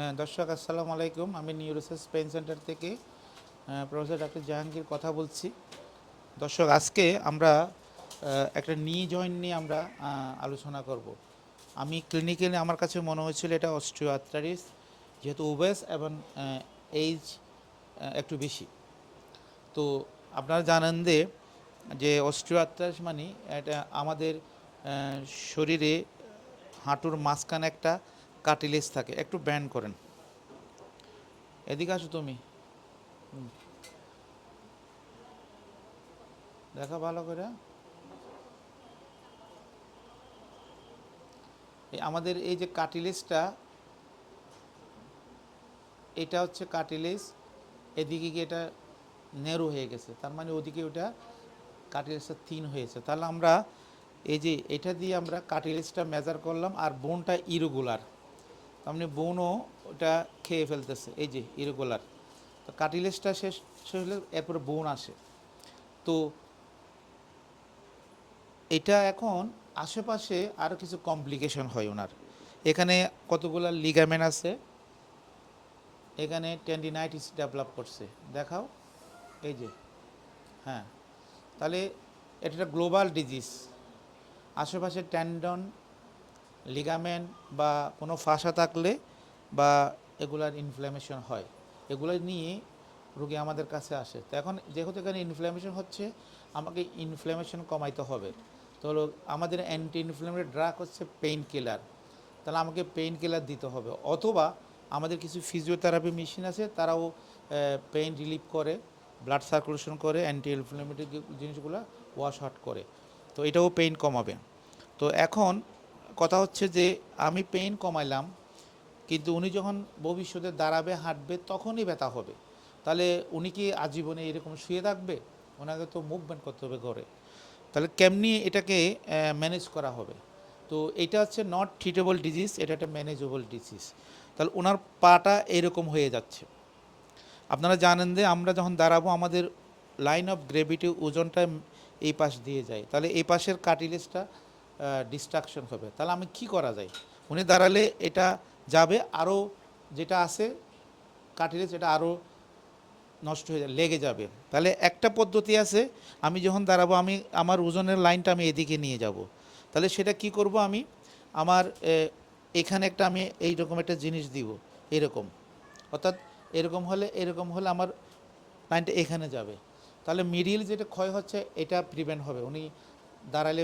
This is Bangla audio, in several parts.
হ্যাঁ দর্শক, আসসালামু আলাইকুম। আমি নিউরোসেস পেন সেন্টার থেকে প্রফেসর ডাক্তার জাহাঙ্গীর কথা বলছি। দর্শক, আজকে আমরা একটা নি জয়েন্ট নিয়ে আমরা আলোচনা করব। আমি ক্লিনিক্যালি আমার কাছে মনে হয়েছিল এটা অস্ট্রিও আর্থ্রাইটিস যেহেতু ওবেস এবং এইজ একটু বেশি। তো আপনারা জানেন যে যে অস্ট্রিও মানে এটা আমাদের শরীরে হাঁটুর মাঝখানে একটা কাটিলেজ থাকে, একটু ব্যান্ড করেন। এদিকে আসো তুমি। দেখা ভালো করে। আমাদের এই যে কাটিলেজটা এটা হচ্ছে কাটিলেজ এদিকে গিয়ে এটা নেরো হয়ে গেছে। তার মানে ওদিকে ওটা কাটিলেজটা থিন হয়েছে। তাহলে আমরা এই যে এটা দিয়ে আমরা কাটিলেজটা মেজার করলাম, আর বোনটা ইরেগুলার মানে বোনও ওটা খেয়ে ফেলতেছে, এই যে ইরেগুলার তো কাটিলেজটা শেষ শেষ হলে এরপরে বোন আসে। তো এটা এখন আশেপাশে আরও কিছু কমপ্লিকেশন হয় ওনার। এখানে কতগুলো লিগামেন্ট আছে, এখানে টেন্ডিনাইটিস ডেভেলপ করছে। দেখাও, এই যে হ্যাঁ। তাহলে এটা গ্লোবাল ডিজিজ আশেপাশে ট্যান্ডন লিগামেন্ট বা কোনো ফাঁসা থাকলে বা এগুলার ইনফ্ল্যামেশন হয়। এগুলো নিয়ে রোগী আমাদের কাছে আসে। তো এখন যেহেতু এখানে ইনফ্ল্যামেশন হচ্ছে, আমাকে ইনফ্ল্যামেশন কমাইতে হবে। তো আমাদের অ্যান্টি ইনফ্ল্যামেটরি ড্রাগ হচ্ছে পেইন কিলার তাহলে আমাকে পেইন কিলার দিতে হবে। অথবা আমাদের কিছু ফিজিওথেরাপি মেশিন আছে, তারাও পেইন রিলিফ করে ব্লাড সার্কুলেশন করে অ্যান্টি ইনফ্ল্যামেটরি জিনিসগুলো ওয়াশ আউট করে। তো এটাও পেইন কমাবে। তো এখন কথা হচ্ছে যে, আমি পেইন কমাইলাম, কিন্তু উনি যখন ভবিষ্যতে দাঁড়াবে, হাঁটবে, তখনই ব্যথা হবে। তাহলে উনি কি আজীবনে এরকম শুয়ে থাকবে? ওনাকে তো মুভমেন্ট করতে হবে ঘরে। তাহলে কেমনি এটাকে ম্যানেজ করা হবে? তো এটা হচ্ছে নট ট্রিটেবল ডিজিজ এটা একটা ম্যানেজেবল ডিজিজ তাহলে ওনার পাটা এরকম হয়ে যাচ্ছে। আপনারা জানেন যে, আমরা যখন দাঁড়াবো, আমাদের লাইন অফ গ্রেভিটি ওজনটা এই পাশ দিয়ে যায়। তাহলে এই পাশের কাটিলেজটা ডিস্ট্রাকশন হবে। তাহলে আমি কি করা যায়? উনি দাঁড়ালে এটা যাবে আরও যেটা আছে কাটিলেজ সেটা আরও নষ্ট হয়ে যাবে, লেগে যাবে। তাহলে একটা পদ্ধতি আছে, আমি যখন দাঁড়াবো, আমি আমার ওজনের লাইনটা আমি এদিকে নিয়ে যাব। তাহলে সেটা কি করব আমি? আমার এখানে একটা আমি এইরকম একটা জিনিস দিব, এরকম। অর্থাৎ এরকম হলে এরকম হলে আমার লাইনটা এখানে যাবে। তাহলে মিডিল যেটা ক্ষয় হচ্ছে, এটা প্রিভেন্ট হবে। উনি দাঁড়ালে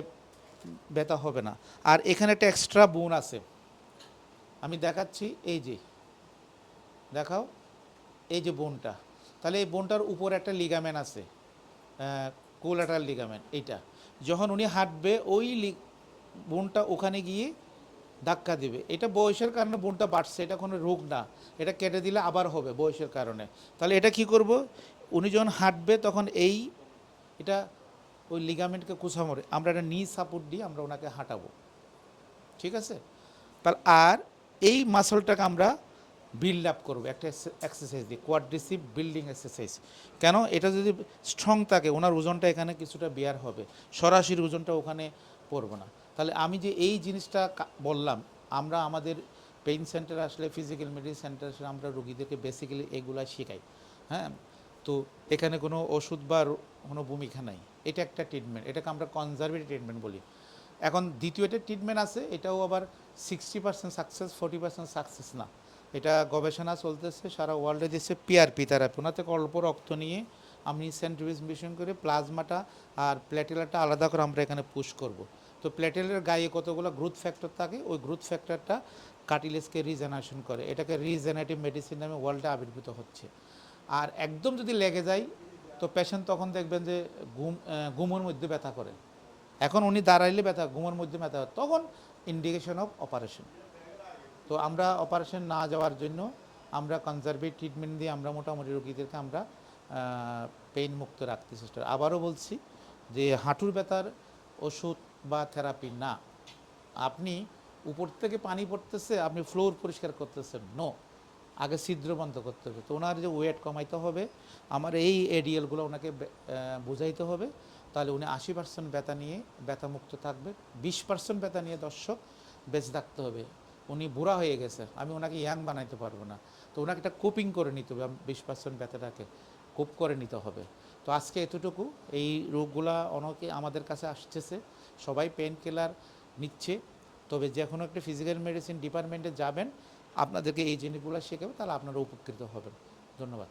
ব্যথা হবে না। আর এখানে একটা এক্সট্রা বোন আছে। আমি দেখাচ্ছি, এই যে। দেখাও, এই যে বোনটা তাহলে এই বোনটার উপর একটা লিগামেন্ট আছে। কোলাটার লিগামেন্ট এইটা। যখন উনি হাঁটবে, ওই বোনটা ওখানে গিয়ে ধাক্কা দেবে। এটা বয়সের কারণে বোনটা বাড়ছে, এটা কোনো রোগ না। এটা কেটে দিলে আবার হবে বয়সের কারণে। তাহলে এটা কি করব? উনি যখন হাঁটবে, তখন এই এটা ওই লিগামেন্টকে কুচামরে আমরা একটা নি সাপোর্ট দিয়ে আমরা ওনাকে হাঁটাবো। ঠিক আছে? তাহলে আর এই মাসলটাকে আমরা বিল্ড আপ করব, একটা এক্সারসাইজ দিয়ে কোয়াড্রিসিভ বিল্ডিং এক্সারসাইজ কেন? এটা যদি স্ট্রং থাকে, ওনার ওজনটা এখানে কিছুটা বেয়ার হবে, সরাসরি ওজনটা ওখানে পড়বে না। তাহলে আমি যে এই জিনিসটা বললাম, আমরা আমাদের পেইন সেন্টার আসলে ফিজিক্যাল মেডিসিন সেন্টার আসলে আমরা রুগীদেরকে বেসিক্যালি এগুলা শেখাই হ্যাঁ? তো এখানে কোনো ওষুধ বা কোনো ভূমিকা নাই। এটা একটা ট্রিটমেন্ট এটাকে আমরা কনজারভেটিভ ট্রিটমেন্ট বলি। এখন দ্বিতীয়টা ট্রিটমেন্ট আছে, এটাও আবার sixty percent success forty percent success না। এটা গবেষণা চলতেছে, সারা ওয়ার্ল্ডে দিচ্ছে পিআরপি থেরাপি ওনা থেকে অল্প রক্ত নিয়ে আমি সেন্ট্রিভিস মিশন করে প্লাজমাটা আর প্ল্যাটেলাটা আলাদা করে আমরা এখানে পুশ করব। তো প্ল্যাটেলের গায়ে কতগুলো গ্রোথ ফ্যাক্টর থাকে, ওই গ্রোথ ফ্যাক্টরটা কাটিলেসকে রিজেনারেশন করে। এটাকে রিজেনারেটিভ মেডিসিন নামে ওয়ার্ল্ডে আবির্ভূত হচ্ছে। আর একদম যদি লেগে যায় তো পেশেন্ট তখন দেখবেন যে ঘুম ঘুমের মধ্যে ব্যথা করে। এখন উনি দাঁড়াইলে ব্যথা, ঘুমের মধ্যে ব্যথা হয়। তখন ইন্ডিকেশন অফ অপারেশন তো আমরা অপারেশন না যাওয়ার জন্য আমরা কনজারভেটিভ ট্রিটমেন্ট দিয়ে আমরা মোটামুটি রোগীদেরকে আমরা পেইন মুক্ত রাখতে চেষ্টা আবারও বলছি যে হাঁটুর ব্যথার ওষুধ বা থেরাপি না। আপনি উপর থেকে পানি পড়তেছে, আপনি ফ্লোর পরিষ্কার করতেছেন। নো আগে ছিদ্র বন্ধ করতে হবে। তো ওনার যে ওয়েট কমাইতে হবে, আমার এই এডিএলগুলো ওনাকে বুঝাইতে হবে। তাহলে উনি আশি পার্সেন্ট ব্যথা নিয়ে ব্যথা মুক্ত থাকবে। বিশ পার্সেন্ট ব্যথা নিয়ে দর্শক বেঁচে থাকতে হবে। উনি বুড়া হয়ে গেছে, আমি ওনাকে ইয়াং বানাইতে পারব না। তো ওনাকে একটা কোপিং করে নিতে হবে বিশ পার্সেন্ট ব্যথাটাকে কোপ করে নিতে হবে। তো আজকে এতটুকু, এই রোগগুলা অনেকে আমাদের কাছে আসতেছে, সবাই পেন কিলার নিচ্ছে। তবে যে কোনো একটা ফিজিক্যাল মেডিসিন ডিপার্টমেন্টে যাবেন আপনাদেরকে এই জিনিসগুলো শেখাবে তাহলে আপনারা উপকৃত হবেন। ধন্যবাদ।